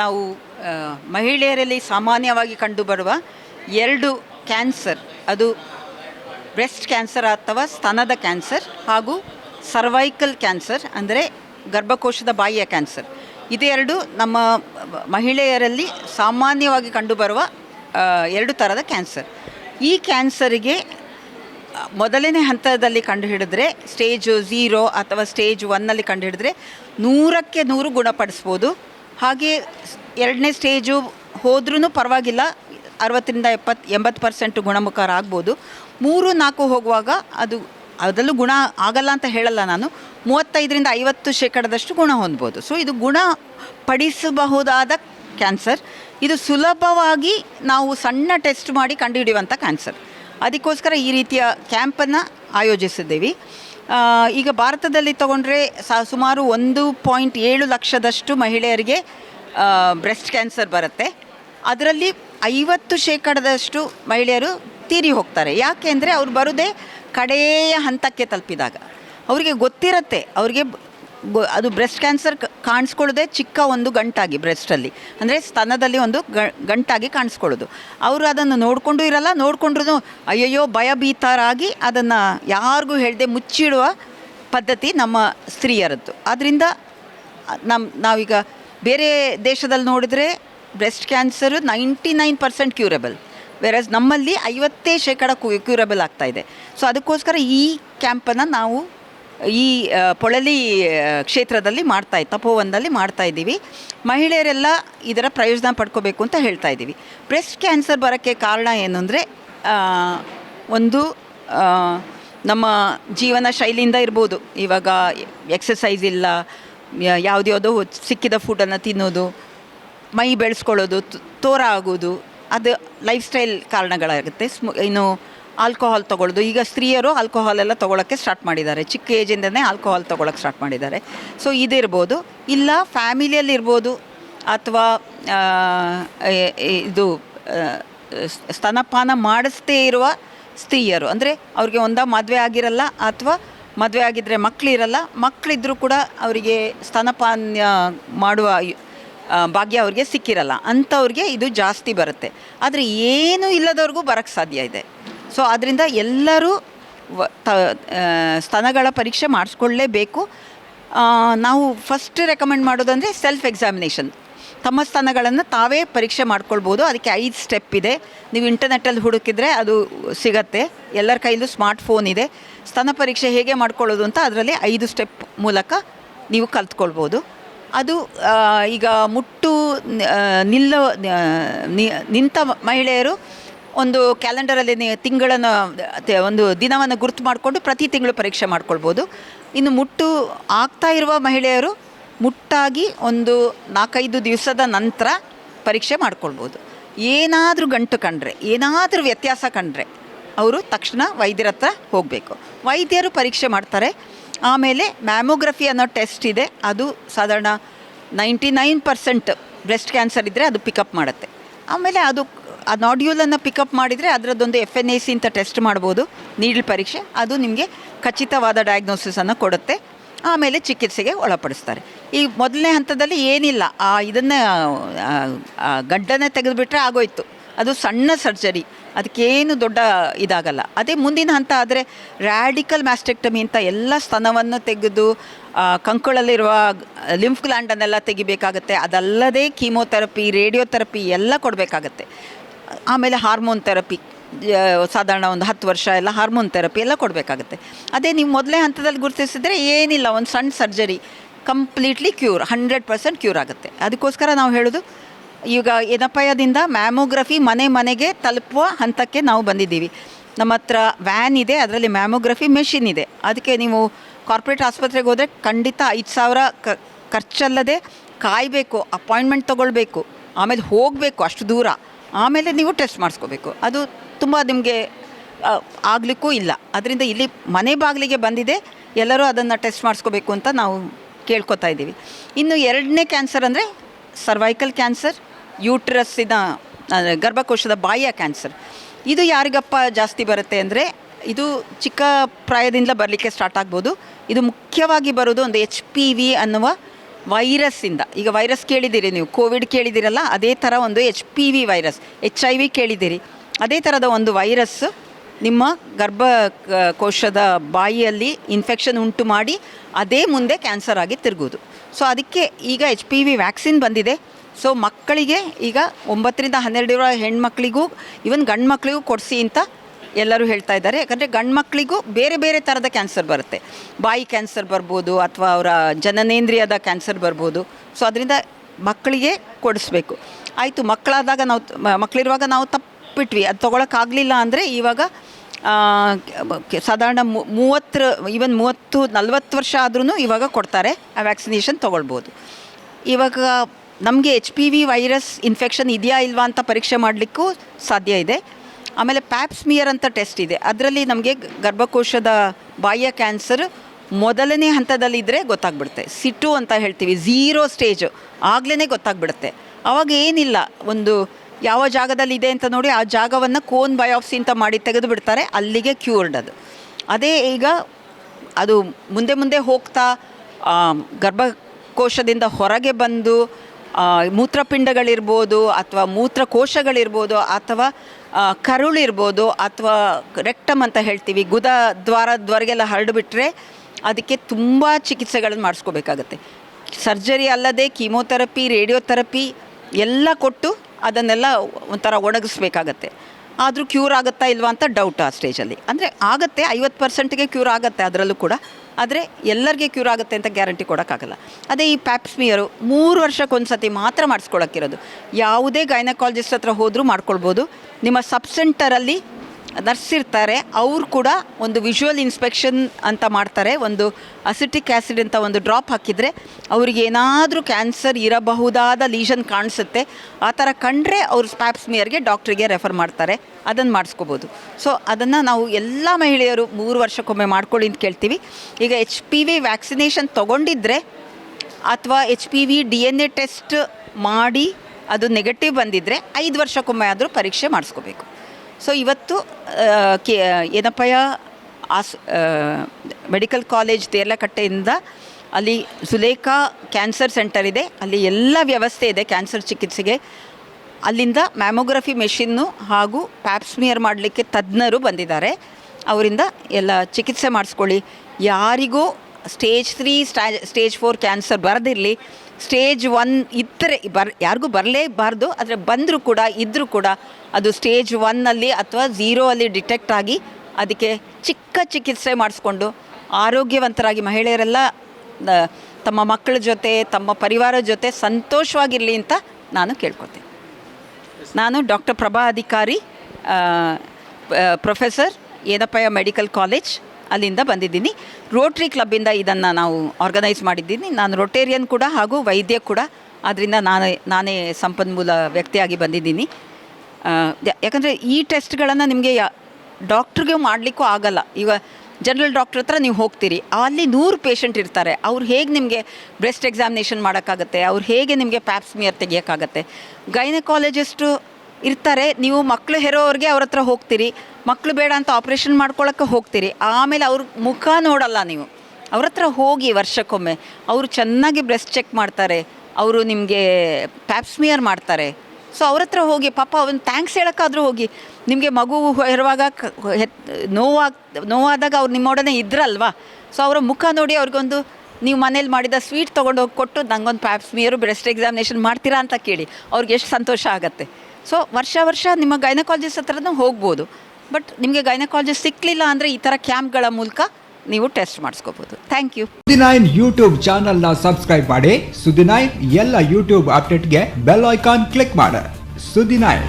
ನಾವು ಮಹಿಳೆಯರಲ್ಲಿ ಸಾಮಾನ್ಯವಾಗಿ ಕಂಡುಬರುವ ಎರಡು ಕ್ಯಾನ್ಸರ್. ಅದು ಬ್ರೆಸ್ಟ್ ಕ್ಯಾನ್ಸರ್ ಅಥವಾ ಸ್ತನದ ಕ್ಯಾನ್ಸರ್ ಹಾಗೂ ಸರ್ವೈಕಲ್ ಕ್ಯಾನ್ಸರ್, ಅಂದರೆ ಗರ್ಭಕೋಶದ ಬಾಯಿಯ ಕ್ಯಾನ್ಸರ್. ಇದೆರಡು ನಮ್ಮ ಮಹಿಳೆಯರಲ್ಲಿ ಸಾಮಾನ್ಯವಾಗಿ ಕಂಡುಬರುವ ಎರಡು ಥರದ ಕ್ಯಾನ್ಸರ್. ಈ ಕ್ಯಾನ್ಸರಿಗೆ, ಮೊದಲನೇ ಹಂತದಲ್ಲಿ ಕಂಡುಹಿಡಿದ್ರೆ ಸ್ಟೇಜ್ ಝೀರೋ ಅಥವಾ ಸ್ಟೇಜ್ ಒನ್ನಲ್ಲಿ ಕಂಡುಹಿಡಿದ್ರೆ ನೂರಕ್ಕೆ ನೂರು ಗುಣಪಡಿಸ್ಬೋದು. ಹಾಗೆ ಎರಡನೇ ಸ್ಟೇಜು ಹೋದ್ರೂ ಪರವಾಗಿಲ್ಲ, ಅರವತ್ತರಿಂದ ಎಪ್ಪತ್ತು ಎಂಬತ್ತು ಪರ್ಸೆಂಟ್ ಗುಣಮುಖರಾಗ್ಬೋದು. ಮೂರು, ನಾಲ್ಕು ಹೋಗುವಾಗ ಅದು, ಅದರಲ್ಲೂ ಗುಣ ಆಗಲ್ಲ ಅಂತ ಹೇಳಲ್ಲ ನಾನು. ಮೂವತ್ತೈದರಿಂದ ಐವತ್ತು ಶೇಕಡದಷ್ಟು ಗುಣ ಹೊಂದ್ಬೋದು. ಸೊ ಇದು ಗುಣ ಪಡಿಸಬಹುದಾದ ಕ್ಯಾನ್ಸರ್. ಇದು ಸುಲಭವಾಗಿ ನಾವು ಸಣ್ಣ ಟೆಸ್ಟ್ ಮಾಡಿ ಕಂಡುಹಿಡಿಯುವಂಥ ಕ್ಯಾನ್ಸರ್. ಅದಕ್ಕೋಸ್ಕರ ಈ ರೀತಿಯ ಕ್ಯಾಂಪನ್ನು ಆಯೋಜಿಸಿದ್ದೀವಿ. ಈಗ ಭಾರತದಲ್ಲಿ ತಗೊಂಡ್ರೆ ಸುಮಾರು ಒಂದು ಪಾಯಿಂಟ್ ಏಳು ಲಕ್ಷದಷ್ಟು ಮಹಿಳೆಯರಿಗೆ ಬ್ರೆಸ್ಟ್ ಕ್ಯಾನ್ಸರ್ ಬರುತ್ತೆ. ಅದರಲ್ಲಿ ಐವತ್ತು ಶೇಕಡದಷ್ಟು ಮಹಿಳೆಯರು ತೀರಿ ಹೋಗ್ತಾರೆ. ಯಾಕೆಂದರೆ ಅವ್ರು ಬರೋದೇ ಕಡೆಯ ಹಂತಕ್ಕೆ ತಲುಪಿದಾಗ. ಅವರಿಗೆ ಗೊತ್ತಿರುತ್ತೆ, ಅವ್ರಿಗೆ ಅದು ಬ್ರೆಸ್ಟ್ ಕ್ಯಾನ್ಸರ್ ಕಾಣಿಸ್ಕೊಳ್ಳೋದೇ ಚಿಕ್ಕ ಒಂದು ಗಂಟಾಗಿ ಬ್ರೆಸ್ಟಲ್ಲಿ. ಅಂದರೆ ಸ್ತನದಲ್ಲಿ ಒಂದು ಗಂಟಾಗಿ ಕಾಣಿಸ್ಕೊಳ್ಳೋದು. ಅವರು ಅದನ್ನು ನೋಡಿಕೊಂಡು ಇರಲ್ಲ ನೋಡಿಕೊಂಡ್ರೂ ಅಯ್ಯಯ್ಯೋ, ಭಯಭೀತರಾಗಿ ಅದನ್ನು ಯಾರಿಗೂ ಹೇಳದೆ ಮುಚ್ಚಿಡುವ ಪದ್ಧತಿ ನಮ್ಮ ಸ್ತ್ರೀಯರದ್ದು. ಆದ್ದರಿಂದ ನಮ್ಮ ನಾವೀಗ ಬೇರೆ ದೇಶದಲ್ಲಿ ನೋಡಿದರೆ breast cancer ninety nine percent curable versus ನಮ್ಮಲ್ಲಿ ಐವತ್ತೇ ಶೇಕಡ ಕ್ಯೂರಬಲ್ ಆಗ್ತಾ ಇದೆ. ಸೊ ಅದಕ್ಕೋಸ್ಕರ ಈ ಕ್ಯಾಂಪನ್ನು ನಾವು ಈ ಪೊಳಲಿ ಕ್ಷೇತ್ರದಲ್ಲಿ ಮಾಡ್ತಾ ತಪೋವನದಲ್ಲಿ ಮಾಡ್ತಾ ಇದ್ದೀವಿ. ಮಹಿಳೆಯರೆಲ್ಲ ಇದರ ಪ್ರಯೋಜನ ಪಡ್ಕೋಬೇಕು ಅಂತ ಹೇಳ್ತಾ ಇದ್ದೀವಿ. ಬ್ರೆಸ್ಟ್ ಕ್ಯಾನ್ಸರ್ ಬರೋಕ್ಕೆ ಕಾರಣ ಏನು ಅಂದರೆ ಒಂದು ನಮ್ಮ ಜೀವನ ಶೈಲಿಯಿಂದ ಇರ್ಬೋದು. ಇವಾಗ ಎಕ್ಸಸೈಸ್ ಇಲ್ಲ ಯಾವುದ್ಯಾವುದೋ ಸಿಕ್ಕಿದ ಫುಡನ್ನು ತಿನ್ನೋದು, ಮೈ ಬೆಳೆಸ್ಕೊಳ್ಳೋದು ತೋರ ಆಗೋದು ಅದು ಲೈಫ್ ಸ್ಟೈಲ್ ಕಾರಣಗಳಾಗುತ್ತೆ. ಸ್ಮು, ಇನ್ನು ಆಲ್ಕೋಹಾಲ್ ತೊಗೊಳ್ಳೋದು. ಈಗ ಸ್ತ್ರೀಯರು ಆಲ್ಕೋಹಾಲ್ ಎಲ್ಲ ತೊಗೊಳಕ್ಕೆ ಸ್ಟಾರ್ಟ್ ಮಾಡಿದ್ದಾರೆ. ಚಿಕ್ಕ ಏಜಿಂದನೇ ಆಲ್ಕೋಹಾಲ್ ತೊಗೊಳಕ್ಕೆ ಸ್ಟಾರ್ಟ್ ಮಾಡಿದ್ದಾರೆ. ಸೊ ಇದಿರ್ಬೋದು. ಇಲ್ಲ ಫ್ಯಾಮಿಲಿಯಲ್ಲಿರ್ಬೋದು ಅಥವಾ ಇದು ಸ್ತನಪಾನ ಮಾಡಿಸ್ದೇ ಇರುವ ಸ್ತ್ರೀಯರು. ಅಂದರೆ, ಅವ್ರಿಗೆ ಒಂದ ಮದುವೆ ಆಗಿರಲ್ಲ, ಅಥವಾ ಮದುವೆ ಆಗಿದ್ದರೆ ಮಕ್ಕಳಿರಲ್ಲ ಮಕ್ಕಳಿದ್ರೂ ಕೂಡ ಅವರಿಗೆ ಸ್ತನಪಾನ ಮಾಡುವ ಭಾಗ್ಯ ಅವ್ರಿಗೆ ಸಿಕ್ಕಿರಲ್ಲ. ಅಂಥವ್ರಿಗೆ ಇದು ಜಾಸ್ತಿ ಬರುತ್ತೆ. ಆದರೆ, ಏನೂ ಇಲ್ಲದವ್ರಿಗೂ ಬರೋಕ್ಕೆ ಸಾಧ್ಯ ಇದೆ. ಸೊ ಅದರಿಂದ ಎಲ್ಲರೂ ಸ್ತನಗಳ ಪರೀಕ್ಷೆ ಮಾಡಿಸ್ಕೊಳ್ಳೇಬೇಕು. ನಾವು ಫಸ್ಟ್ ರೆಕಮೆಂಡ್ ಮಾಡೋದಂದರೆ ಸೆಲ್ಫ್ ಎಕ್ಸಾಮಿನೇಷನ್ ತಮ್ಮ ಸ್ತನಗಳನ್ನು ತಾವೇ ಪರೀಕ್ಷೆ ಮಾಡ್ಕೊಳ್ಬೋದು. ಅದಕ್ಕೆ ಐದು ಸ್ಟೆಪ್ ಇದೆ. ನೀವು ಇಂಟರ್ನೆಟ್ಟಲ್ಲಿ ಹುಡುಕಿದ್ರೆ ಅದು ಸಿಗತ್ತೆ. ಎಲ್ಲರ ಕೈಲೂ ಸ್ಮಾರ್ಟ್ ಫೋನ್ ಇದೆ. ಸ್ತನ ಪರೀಕ್ಷೆ ಹೇಗೆ ಮಾಡ್ಕೊಳ್ಳೋದು ಅಂತ ಅದರಲ್ಲಿ ಐದು ಸ್ಟೆಪ್ ಮೂಲಕ ನೀವು ಕಲ್ತ್ಕೊಳ್ಬೋದು. ಅದು ಈಗ ಮುಟ್ಟು ನಿಲ್ಲ ನಿಂತ ಮಹಿಳೆಯರು ಒಂದು ಕ್ಯಾಲೆಂಡರಲ್ಲಿ ತಿಂಗಳನ್ನು ಒಂದು ದಿನವನ್ನು ಗುರುತು ಮಾಡಿಕೊಂಡು ಪ್ರತಿ ತಿಂಗಳು ಪರೀಕ್ಷೆ ಮಾಡ್ಕೊಳ್ಬೋದು. ಇನ್ನು ಮುಟ್ಟು ಆಗ್ತಾ ಇರುವ ಮಹಿಳೆಯರು ಮುಟ್ಟಾಗಿ ಒಂದು ನಾಲ್ಕೈದು ದಿವಸದ ನಂತರ ಪರೀಕ್ಷೆ ಮಾಡ್ಕೊಳ್ಬೋದು. ಏನಾದರೂ ಗಂಟು ಕಂಡ್ರೆ, ಏನಾದರೂ ವ್ಯತ್ಯಾಸ ಕಂಡ್ರೆ ಅವರು ತಕ್ಷಣ ವೈದ್ಯರ ಹತ್ರ ಹೋಗಬೇಕು. ವೈದ್ಯರು ಪರೀಕ್ಷೆ ಮಾಡ್ತಾರೆ. ಆಮೇಲೆ ಮ್ಯಾಮೋಗ್ರಫಿ ಅನ್ನೋ ಟೆಸ್ಟ್ ಇದೆ. ಅದು ಸಾಧಾರಣ ninety nine percent breast cancer ಇದ್ದರೆ ಅದು ಪಿಕಪ್ ಮಾಡುತ್ತೆ. ಆಮೇಲೆ ಅದು ಆ ನಾಡ್ಯೂಲನ್ನು ಪಿಕಪ್ ಮಾಡಿದರೆ ಅದರದ್ದೊಂದು ಎಫ್ ಎನ್ ಎ ಸಿ ಅಂತ ಟೆಸ್ಟ್ ಮಾಡ್ಬೋದು. ನೀಡಲ್ ಪರೀಕ್ಷೆ. ಅದು ನಿಮಗೆ ಖಚಿತವಾದ ಡಯಾಗ್ನೋಸಿಸನ್ನು ಕೊಡುತ್ತೆ. ಆಮೇಲೆ ಚಿಕಿತ್ಸೆಗೆ ಒಳಪಡಿಸ್ತಾರೆ. ಈ ಮೊದಲನೇ ಹಂತದಲ್ಲಿ ಏನಿಲ್ಲ. ಆ ಇದನ್ನು ಗಡ್ಡನೆ ತೆಗೆದುಬಿಟ್ರೆ ಆಗೋಯ್ತು. ಅದು ಸಣ್ಣ ಸರ್ಜರಿ. ಅದಕ್ಕೇನು ದೊಡ್ಡ ಇದಾಗಲ್ಲ. ಅದೇ ಮುಂದಿನ ಹಂತ ಆದರೆ ರ್ಯಾಡಿಕಲ್ ಮ್ಯಾಸ್ಟೆಕ್ಟಮಿ ಅಂತ ಎಲ್ಲ ಸ್ತನವನ್ನು ತೆಗೆದು ಕಂಕುಳಲ್ಲಿರುವ ಲಿಂಫ್ ಗ್ಲ್ಯಾಂಡನ್ನೆಲ್ಲ ತೆಗಿಬೇಕಾಗತ್ತೆ. ಅದಲ್ಲದೆ ಕೀಮೋಥೆರಪಿ ರೇಡಿಯೋಥೆರಪಿ ಎಲ್ಲ ಕೊಡಬೇಕಾಗತ್ತೆ. ಆಮೇಲೆ ಹಾರ್ಮೋನ್ ಥೆರಪಿ ಸಾಧಾರಣ ಒಂದು ಹತ್ತು ವರ್ಷ ಎಲ್ಲ ಹಾರ್ಮೋನ್ ಥೆರಪಿ ಎಲ್ಲ ಕೊಡಬೇಕಾಗುತ್ತೆ. ಅದೇ ನೀವು ಮೊದಲೇ ಹಂತದಲ್ಲಿ ಗುರುತಿಸಿದ್ರೆ ಏನಿಲ್ಲ, ಒಂದು ಸಣ್ಣ surgery, completely cure, hundred percent cure ಆಗುತ್ತೆ. ಅದಕ್ಕೋಸ್ಕರ ನಾವು ಹೇಳೋದು, ಈಗ ಎನಪಯದಿಂದ ಮ್ಯಾಮೋಗ್ರಫಿ ಮನೆ ಮನೆಗೆ ತಲುಪುವ ಹಂತಕ್ಕೆ ನಾವು ಬಂದಿದ್ದೀವಿ. ನಮ್ಮ ಹತ್ರ ವ್ಯಾನ್ ಇದೆ, ಅದರಲ್ಲಿ ಮ್ಯಾಮೋಗ್ರಫಿ ಮೆಷಿನ್ ಇದೆ. ಅದಕ್ಕೆ ನೀವು ಕಾರ್ಪೊರೇಟ್ ಆಸ್ಪತ್ರೆಗೆ ಹೋದರೆ ಖಂಡಿತ ಐದು ಸಾವಿರ ಖರ್ಚಲ್ಲದೆ ಕಾಯಬೇಕು, ಅಪಾಯಿಂಟ್ಮೆಂಟ್ ತೊಗೊಳ್ಬೇಕು, ಆಮೇಲೆ ಹೋಗಬೇಕು ಅಷ್ಟು ದೂರ. ಆಮೇಲೆ ನೀವು ಟೆಸ್ಟ್ ಮಾಡಿಸ್ಕೋಬೇಕು. ಅದು ತುಂಬ ನಿಮಗೆ ಆಗಲಿಕ್ಕೂ ಇಲ್ಲ. ಅದರಿಂದ ಇಲ್ಲಿ ಮನೆ ಬಾಗಿಲಿಗೆ ಬಂದಿದೆ. ಎಲ್ಲರೂ ಅದನ್ನು ಟೆಸ್ಟ್ ಮಾಡಿಸ್ಕೋಬೇಕು ಅಂತ ನಾವು ಕೇಳ್ಕೊತಾ ಇದ್ದೀವಿ. ಇನ್ನು ಎರಡನೇ ಕ್ಯಾನ್ಸರ್ ಅಂದರೆ ಸರ್ವೈಕಲ್ ಕ್ಯಾನ್ಸರ್, ಯೂಟ್ರಸ್ಸಿನ ಗರ್ಭಕೋಶದ ಬಾಯಿಯ ಕ್ಯಾನ್ಸರ್. ಇದು ಯಾರಿಗಪ್ಪ ಜಾಸ್ತಿ ಬರುತ್ತೆ ಅಂದರೆ ಇದು ಚಿಕ್ಕ ಪ್ರಾಯದಿಂದ ಬರಲಿಕ್ಕೆ ಸ್ಟಾರ್ಟ್ ಆಗ್ಬೋದು. ಇದು ಮುಖ್ಯವಾಗಿ ಬರೋದು ಒಂದು ಎಚ್ ಪಿ ವಿ ಅನ್ನುವ ವೈರಸ್ಸಿಂದ. ಈಗ ವೈರಸ್ ಕೇಳಿದ್ದೀರಿ ನೀವು, ಕೋವಿಡ್ ಕೇಳಿದ್ದೀರಲ್ಲ, ಅದೇ ಥರ ಒಂದು H P V virus H I V ಕೇಳಿದ್ದೀರಿ. ಅದೇ ಥರದ ಒಂದು ವೈರಸ್ ನಿಮ್ಮ ಗರ್ಭ ಕೋಶದ ಬಾಯಿಯಲ್ಲಿ ಇನ್ಫೆಕ್ಷನ್ ಉಂಟು ಮಾಡಿ ಅದೇ ಮುಂದೆ ಕ್ಯಾನ್ಸರ್ ಆಗಿ ತಿರುಗೋದು ಸೊ ಅದಕ್ಕೆ ಈಗ ಎಚ್ ಪಿ ವಿ ವ್ಯಾಕ್ಸಿನ್ ಬಂದಿದೆ. ಸೊ ಮಕ್ಕಳಿಗೆ ಈಗ ಒಂಬತ್ತರಿಂದ ಹನ್ನೆರಡು ಇರೋ ಹೆಣ್ಮಕ್ಳಿಗೂ ಇವನ್ ಗಂಡು ಮಕ್ಕಳಿಗೂ ಕೊಡಿಸಿ ಅಂತ ಎಲ್ಲರೂ ಹೇಳ್ತಾ ಇದ್ದಾರೆ. ಯಾಕಂದರೆ ಗಂಡು ಮಕ್ಕಳಿಗೂ ಬೇರೆ ಬೇರೆ ಥರದ ಕ್ಯಾನ್ಸರ್ ಬರುತ್ತೆ. ಬಾಯಿ ಕ್ಯಾನ್ಸರ್ ಬರ್ಬೋದು ಅಥವಾ ಅವರ ಜನನೇಂದ್ರಿಯದ ಕ್ಯಾನ್ಸರ್ ಬರ್ಬೋದು. ಸೊ, ಅದರಿಂದ ಮಕ್ಕಳಿಗೆ ಕೊಡಿಸ್ಬೇಕು. ಆಯಿತು, ಮಕ್ಕಳಾದಾಗ ನಾವು ಮಕ್ಕಳಿರುವಾಗ ನಾವು ತಪ್ಪಿಟ್ವಿ. ಅದು ತೊಗೊಳಕ್ಕಾಗಲಿಲ್ಲ ಅಂದರೆ ಇವಾಗ ಸಾಧಾರಣ ಮೂವತ್ತರ ಈವನ್ ಮೂವತ್ತು, ನಲ್ವತ್ತು ವರ್ಷ ಆದ್ರೂ ಇವಾಗ ಕೊಡ್ತಾರೆ. ಆ ವ್ಯಾಕ್ಸಿನೇಷನ್ ತೊಗೊಳ್ಬೋದು. ಇವಾಗ ನಮಗೆ H P V virus infection ಇದೆಯಾ ಇಲ್ವಾ ಅಂತ ಪರೀಕ್ಷೆ ಮಾಡಲಿಕ್ಕೂ ಸಾಧ್ಯ ಇದೆ. ಆಮೇಲೆ ಪ್ಯಾಪ್ಸ್ಮಿಯರ್ ಅಂತ ಟೆಸ್ಟ್ ಇದೆ. ಅದರಲ್ಲಿ ನಮಗೆ ಗರ್ಭಕೋಶದ ಬಾಯಿಯ ಕ್ಯಾನ್ಸರ್ ಮೊದಲನೇ ಹಂತದಲ್ಲಿದ್ದರೆ ಗೊತ್ತಾಗ್ಬಿಡುತ್ತೆ. ಸಿಟ್ಟು ಅಂತ ಹೇಳ್ತೀವಿ ಝೀರೋ ಸ್ಟೇಜ್ ಆಗಲೇ ಗೊತ್ತಾಗ್ಬಿಡುತ್ತೆ. ಅವಾಗ ಏನಿಲ್ಲ, ಒಂದು ಯಾವ ಜಾಗದಲ್ಲಿ ಇದೆ ಅಂತ ನೋಡಿ ಆ ಜಾಗವನ್ನು ಕೋನ್ ಬಯೋಪ್ಸಿ ಅಂತ ಮಾಡಿ ತೆಗೆದು ಬಿಡ್ತಾರೆ, ಅಲ್ಲಿಗೆ ಕ್ಯೂರ್ಡ್ ಅದು. ಅದೇ ಈಗ ಅದು ಮುಂದೆ ಮುಂದೆ ಹೋಗ್ತಾ ಗರ್ಭಕೋಶದಿಂದ ಹೊರಗೆ ಬಂದು ಮೂತ್ರಪಿಂಡಗಳಿರ್ಬೋದು ಅಥವಾ ಮೂತ್ರಕೋಶಗಳಿರ್ಬೋದು ಅಥವಾ ಕರುಳಿರ್ಬೋದು ಅಥವಾ ರೆಕ್ಟಮ್ ಅಂತ ಹೇಳ್ತೀವಿ. ಗುದ ದ್ವಾರದ್ವರೆಗೆಲ್ಲ ಹರಡಿಬಿಟ್ರೆ ಅದಕ್ಕೆ ತುಂಬ ಚಿಕಿತ್ಸೆಗಳನ್ನು ಮಾಡಿಸ್ಕೋಬೇಕಾಗತ್ತೆ. ಸರ್ಜರಿ ಅಲ್ಲದೆ ಕೀಮೋಥೆರಪಿ, ರೇಡಿಯೋಥೆರಪಿ ಎಲ್ಲ ಕೊಟ್ಟು ಅದನ್ನೆಲ್ಲ ಒಂಥರ ಒಣಗಿಸ್ಬೇಕಾಗತ್ತೆ. ಆದರೂ ಕ್ಯೂರ್ ಆಗುತ್ತಾ ಇಲ್ವಾ ಅಂತ ಡೌಟ್ ಆ ಸ್ಟೇಜಲ್ಲಿ ಅಂದರೆ ಆಗುತ್ತೆ, ಐವತ್ತು ಪರ್ಸೆಂಟ್ಗೆ ಕ್ಯೂರ್ ಆಗುತ್ತೆ ಅದರಲ್ಲೂ ಕೂಡ. ಆದರೆ ಎಲ್ಲರಿಗೆ ಕ್ಯೂರ್ ಆಗುತ್ತೆ ಅಂತ ಗ್ಯಾರಂಟಿ ಕೊಡೋಕ್ಕಾಗಲ್ಲ. ಅದೇ ಈ ಪ್ಯಾಪ್ಸ್ಮಿಯರು ಮೂರು ವರ್ಷಕ್ಕೊಂದು ಸತಿ ಮಾತ್ರ ಮಾಡಿಸ್ಕೊಳಕ್ಕಿರೋದು ಯಾವುದೇ ಗೈನಕಾಲಜಿಸ್ಟ್ ಹತ್ರ ಹೋದರೂ ಮಾಡ್ಕೊಳ್ಬೋದು. ನಿಮ್ಮ ಸಬ್ ಸೆಂಟರಲ್ಲಿ ನರ್ಸ್ ಇರ್ತಾರೆ ಅವ್ರು ಕೂಡ ಒಂದು ವಿಜುವಲ್ ಇನ್ಸ್ಪೆಕ್ಷನ್ ಅಂತ ಮಾಡ್ತಾರೆ, ಒಂದು ಅಸಿಟಿಕ್ ಆ್ಯಸಿಡ್ ಅಂತ ಒಂದು ಡ್ರಾಪ್ ಹಾಕಿದರೆ ಅವ್ರಿಗೆ ಏನಾದರೂ ಕ್ಯಾನ್ಸರ್ ಇರಬಹುದಾದ ಲೀಷನ್ ಕಾಣಿಸುತ್ತೆ, ಆ ಥರ ಕಂಡ್ರೆ ಅವ್ರು ಸ್ಪ್ಯಾಪ್ಸ್ಮಿಯರ್ಗೆ ಡಾಕ್ಟ್ರಿಗೆ ರೆಫರ್ ಮಾಡ್ತಾರೆ, ಅದನ್ನು ಮಾಡಿಸ್ಕೋಬೋದು. ಸೊ ಅದನ್ನು ನಾವು ಎಲ್ಲ ಮಹಿಳೆಯರು ಮೂರು ವರ್ಷಕ್ಕೊಮ್ಮೆ ಮಾಡ್ಕೊಳ್ಳಿ ಅಂತ ಕೇಳ್ತೀವಿ. ಈಗ ಎಚ್ ಪಿ ವಿ ವ್ಯಾಕ್ಸಿನೇಷನ್ ತೊಗೊಂಡಿದ್ದರೆ ಅಥವಾ H P V D N A test ಮಾಡಿ ಅದು ನೆಗೆಟಿವ್ ಬಂದಿದ್ದರೆ ಐದು ವರ್ಷಕ್ಕೊಮ್ಮೆ ಆದರೂ ಪರೀಕ್ಷೆ ಮಾಡಿಸ್ಕೋಬೇಕು. ಸೊ ಇವತ್ತು ಕೆ, ಏನಪ್ಪಯ್ಯ, ಆಸ್ ಮೆಡಿಕಲ್ ಕಾಲೇಜ್ ತೇರ್ಲಕಟ್ಟೆಯಿಂದ ಅಲ್ಲಿ ಸುಲೇಖಾ ಕ್ಯಾನ್ಸರ್ ಸೆಂಟರ್ ಇದೆ. ಅಲ್ಲಿ ಎಲ್ಲ ವ್ಯವಸ್ಥೆ ಇದೆ ಕ್ಯಾನ್ಸರ್ ಚಿಕಿತ್ಸೆಗೆ. ಅಲ್ಲಿಂದ ಮ್ಯಾಮೋಗ್ರಫಿ ಮೆಷಿನ್ನು ಹಾಗೂ ಪ್ಯಾಪ್ಸ್ಮಿಯರ್ ಮಾಡಲಿಕ್ಕೆ ತಜ್ಞರು ಬಂದಿದ್ದಾರೆ. ಅವರಿಂದ ಎಲ್ಲ ಚಿಕಿತ್ಸೆ ಮಾಡಿಸ್ಕೊಳ್ಳಿ. ಯಾರಿಗೂ ಸ್ಟೇಜ್ ತ್ರೀ, ಸ್ಟಾ, ಸ್ಟೇಜ್ ಫೋರ್ ಕ್ಯಾನ್ಸರ್ ಬರದಿರಲಿ. ಸ್ಟೇಜ್ ಒನ್ ಇದ್ದರೆ ಬರ್, ಯಾರಿಗೂ ಬರಲೇಬಾರ್ದು, ಆದರೆ ಬಂದರೂ ಕೂಡ ಇದ್ದರೂ ಕೂಡ ಅದು ಸ್ಟೇಜ್ ಒನ್ನಲ್ಲಿ ಅಥವಾ ಝೀರೋ ಅಲ್ಲಿ ಡಿಟೆಕ್ಟ್ ಆಗಿ ಅದಕ್ಕೆ ಚಿಕ್ಕ ಚಿಕಿತ್ಸೆ ಮಾಡಿಸ್ಕೊಂಡು ಆರೋಗ್ಯವಂತರಾಗಿ ಮಹಿಳೆಯರೆಲ್ಲ ತಮ್ಮ ಮಕ್ಕಳ ಜೊತೆ, ತಮ್ಮ ಪರಿವಾರದ ಜೊತೆ ಸಂತೋಷವಾಗಿರಲಿ ಅಂತ ನಾನು ಕೇಳ್ಕೊತೀನಿ ನಾನು ಡಾಕ್ಟರ್ ಪ್ರಭಾ ಅಧಿಕಾರಿ ಪ್ರೊಫೆಸರ್ ಏನಪ್ಪಯ್ಯ ಮೆಡಿಕಲ್ ಕಾಲೇಜ್ ಅಲ್ಲಿಂದ ಬಂದಿದ್ದೀನಿ. ರೋಟ್ರಿ ಕ್ಲಬ್ಬಿಂದ ಇದನ್ನು ನಾವು ಆರ್ಗನೈಸ್ ಮಾಡಿದ್ದೀನಿ. ನಾನು ರೊಟೇರಿಯನ್ ಕೂಡ ಹಾಗೂ ವೈದ್ಯ ಕೂಡ. ಆದ್ದರಿಂದ ನಾನೇ ನಾನೇ ಸಂಪನ್ಮೂಲ ವ್ಯಕ್ತಿಯಾಗಿ ಬಂದಿದ್ದೀನಿ. ಯಾಕಂದರೆ ಈ ಟೆಸ್ಟ್ಗಳನ್ನು ನಿಮಗೆ ಯಾ ಡಾಕ್ಟ್ರಿಗೆ ಮಾಡಲಿಕ್ಕೂ ಆಗಲ್ಲ. ಈಗ ಜನರಲ್ ಡಾಕ್ಟ್ರ್ ಹತ್ರ ನೀವು ಹೋಗ್ತೀರಿ. ಅಲ್ಲಿ ನೂರು ಪೇಷಂಟ್ ಇರ್ತಾರೆ. ಅವ್ರು ಹೇಗೆ ನಿಮಗೆ ಬ್ರೆಸ್ಟ್ ಎಕ್ಸಾಮಿನೇಷನ್ ಮಾಡೋಕ್ಕಾಗತ್ತೆ? ಅವ್ರು ಹೇಗೆ ನಿಮಗೆ ಪ್ಯಾಪ್ಸ್ಮಿಯರ್ ತೆಗಿಯೋಕ್ಕಾಗತ್ತೆ? ಗೈನಕಾಲಜಿಸ್ಟು ಇರ್ತಾರೆ, ನೀವು ಮಕ್ಕಳು ಹೆರೋವ್ರಿಗೆ ಅವ್ರ ಹತ್ರ ಹೋಗ್ತೀರಿ. ಮಕ್ಕಳು ಬೇಡ ಅಂತ ಆಪ್ರೇಷನ್ ಮಾಡ್ಕೊಳ್ಳೋಕ್ಕೆ ಹೋಗ್ತೀರಿ. ಆಮೇಲೆ ಅವ್ರ ಮುಖ ನೋಡಲ್ಲ ನೀವು. ಅವ್ರ ಹತ್ರ ಹೋಗಿ ವರ್ಷಕ್ಕೊಮ್ಮೆ. ಅವರು ಚೆನ್ನಾಗಿ ಬ್ರೆಸ್ಟ್ ಚೆಕ್ ಮಾಡ್ತಾರೆ. ಅವರು ನಿಮಗೆ ಪ್ಯಾಪ್ಸ್ಮಿಯರ್ ಮಾಡ್ತಾರೆ. ಸೊ ಅವ್ರ ಹತ್ರ ಹೋಗಿ, ಪಾಪ ಅವನ್ ಥ್ಯಾಂಕ್ಸ್ ಹೇಳೋಕ್ಕಾದರೂ ಹೋಗಿ. ನಿಮಗೆ ಮಗು ಇರುವಾಗ ನೋವಾಗ, ನೋವಾದಾಗ ಅವ್ರು ನಿಮ್ಮೊಡನೆ ಇದ್ರಲ್ವಾ? ಸೊ ಅವರ ಮುಖ ನೋಡಿ ಅವ್ರಿಗೊಂದು, ನೀವು ಮನೇಲಿ ಮಾಡಿದ ಸ್ವೀಟ್ ತೊಗೊಂಡು ಹೋಗಿ ಕೊಟ್ಟು ನಂಗೊಂದು ಪ್ಯಾಪ್ಸ್ಮಿಯರು ಬ್ರೆಸ್ಟ್ ಎಕ್ಸಾಮಿನೇಷನ್ ಮಾಡ್ತೀರಾ ಅಂತ ಕೇಳಿ. ಅವ್ರಿಗೆ ಎಷ್ಟು ಸಂತೋಷ ಆಗುತ್ತೆ. ಸೊ ವರ್ಷ ವರ್ಷ ನಿಮ್ಮ ಗೈನಕಾಲಜಿಸ್ಟ್ ಹತ್ರನೂ ಹೋಗ್ಬೋದು. ಬಟ್ ನಿಮಗೆ ಗೈನಕಾಲಜಿಸ್ಟ್ ಸಿಕ್ಕಲಿಲ್ಲ ಅಂದರೆ ಈ ಥರ ಕ್ಯಾಂಪ್ಗಳ ಮೂಲಕ ನೀವು ಟೆಸ್ಟ್ ಮಾಡಿಸ್ಕೋಬೋದು. ಥ್ಯಾಂಕ್ ಯು ಸುದಿನೈನ್ ಯೂಟ್ಯೂಬ್ ಚಾನಲ್ನ ಸಬ್ಸ್ಕ್ರೈಬ್ ಮಾಡಿ. ಸುದಿನೈನ್ ಎಲ್ಲ ಯೂಟ್ಯೂಬ್ ಅಪ್ಡೇಟ್ಗೆ ಬೆಲ್ ಐಕಾನ್ ಕ್ಲಿಕ್ ಮಾಡಿ. ಸುದಿನೈನ್